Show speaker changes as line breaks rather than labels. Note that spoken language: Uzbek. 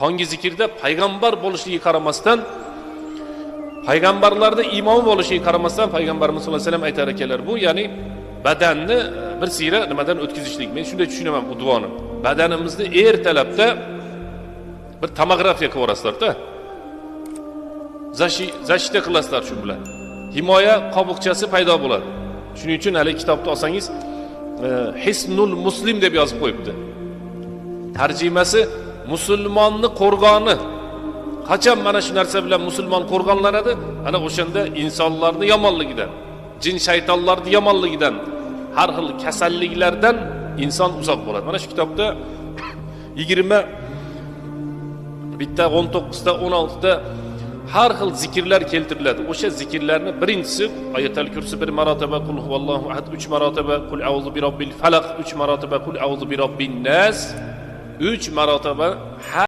tongi zikrda payg'ambar bo'lishligiga qaramasdan payg'ambarlarni imomi bo'lishiga qaramasdan payg'ambarimiz sallallohu alayhi vasallam aytar ekanlar bu ya'ni badanni bir siyra nimadan o'tkazishlik? Men shunday tushunaman bu duoni. Badanimizni ertalabda bir tomografiya qilib yuborasizlarda. Zashita qilasizlar shu bilan. Himoya qobiqchasi paydo bo'ladi. Shuning uchun haligi kitobni olsangiz e, hisnul muslim deb yozib qo'yibdi. Tarjimasi musulmonni qo'rg'oni. Qachon mana shu narsa bilan musulmon qo'rg'onlanadi? Ana o'shanda insonlarni yomonligidan jin shaytonlarni yomonligidan har xil kasalliklardan inson uzoq bo'ladi. Mana shu kitobda yigirma bitta o'n to'qqizta o'n oltita har xil zikrlar keltiriladi. O'sha zikrlarni birinchisi oyatal kursi bir marotaba qul huvallohu ahad uch marotaba qul auzu bi robbil falaq uch marotaba qul auzu bi robbin nas uch marotaba